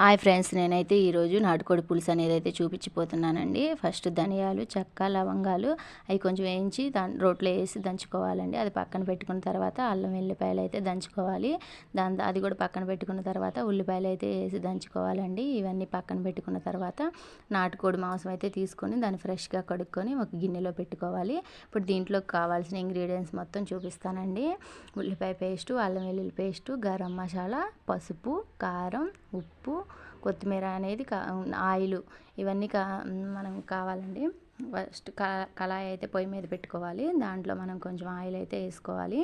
Hi friends నేనైతే ఈరోజు నాటుకోడి పులుసు అనేది అయితే చూపించిపోతున్నానండి. ఫస్ట్ ధనియాలు చెక్క లవంగాలు అవి కొంచెం వేయించి దాని రోట్లో వేసి దంచుకోవాలండి. అది పక్కన పెట్టుకున్న తర్వాత అల్లం వెల్లిపాయలు అయితే దంచుకోవాలి. దాని అది కూడా పక్కన పెట్టుకున్న తర్వాత ఉల్లిపాయలు అయితే వేసి దంచుకోవాలండి. ఇవన్నీ పక్కన పెట్టుకున్న తర్వాత నాటుకోడి మాంసం అయితే తీసుకొని దాన్ని ఫ్రెష్గా కడుక్కొని ఒక గిన్నెలో పెట్టుకోవాలి. ఇప్పుడు దీంట్లోకి కావాల్సిన ఇంగ్రీడియంట్స్ మొత్తం చూపిస్తానండి. ఉల్లిపాయ పేస్టు అల్లం వెల్లుల్లి పేస్టు గరం మసాలా పసుపు కారం ఉప్పు కొత్తిమీర అనేది కా ఆయిల్ ఇవన్నీ కా మనం కావాలండి ఫస్ట్ కళాయి అయితే పొయ్యి మీద పెట్టుకోవాలి. దాంట్లో మనం కొంచెం ఆయిల్ అయితే వేసుకోవాలి.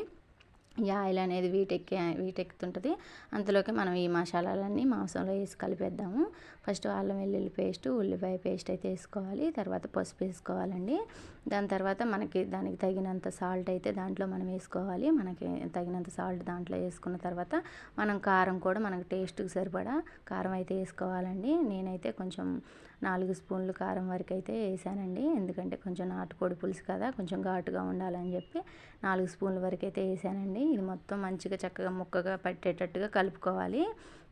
ఈ ఆయిల్ అనేది వీటెక్కి వీటెక్కుతుంటుంది. అంతలోకి మనం ఈ మసాలాలన్నీ మాంసంలో వేసి కలిపేద్దాము. ఫస్ట్ అల్లం వెల్లుల్లి పేస్ట్ ఉల్లిపాయ పేస్ట్ అయితే వేసుకోవాలి. తర్వాత పసుపు వేసుకోవాలండి. దాని తర్వాత మనకి దానికి తగినంత సాల్ట్ అయితే దాంట్లో మనం వేసుకోవాలి. మనకి తగినంత సాల్ట్ దాంట్లో వేసుకున్న తర్వాత మనం కారం కూడా మనకు టేస్ట్కి సరిపడా కారం అయితే వేసుకోవాలండి. నేనైతే కొంచెం నాలుగు స్పూన్లు కారం వరకు అయితే వేసానండి. ఎందుకంటే కొంచెం నాటుకోడి పులుసు కదా కొంచెం ఘాటుగా ఉండాలని చెప్పి నాలుగు స్పూన్ల వరకు అయితే వేసానండి. ఇది మొత్తం మంచిగా చక్కగా ముక్కగా పట్టేటట్టుగా కలుపుకోవాలి.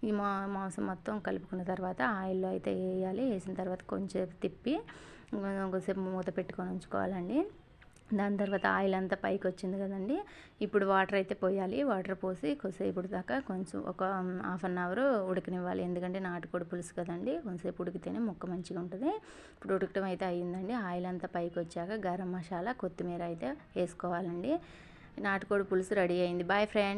ఈ మా మాంసం మొత్తం కలుపుకున్న తర్వాత ఆయిల్లో అయితే వేయాలి. వేసిన తర్వాత కొంచెం తిప్పి కొంచెంసేపు మూత పెట్టుకొని ఉంచుకోవాలండి. దాని తర్వాత ఆయిల్ అంతా పైకి వచ్చింది కదండి. ఇప్పుడు వాటర్ అయితే పోయాలి. వాటర్ పోసి కొద్దిసేపు దాకా కొంచెం ఒక హాఫ్ అన్ అవర్ ఉడకనివ్వాలి. ఎందుకంటే నాటుకోడి పులుసు కదండి. కొంచెంసేపు ఉడికితేనే ముక్క మంచిగా ఉంటుంది. ఇప్పుడు ఉడకటం అయితే అయ్యిందండి. ఆయిల్ అంతా పైకి వచ్చాక గరం మసాలా కొత్తిమీర అయితే వేసుకోవాలండి. నాటుకోడి పులుసు రెడీ అయింది. Boy friend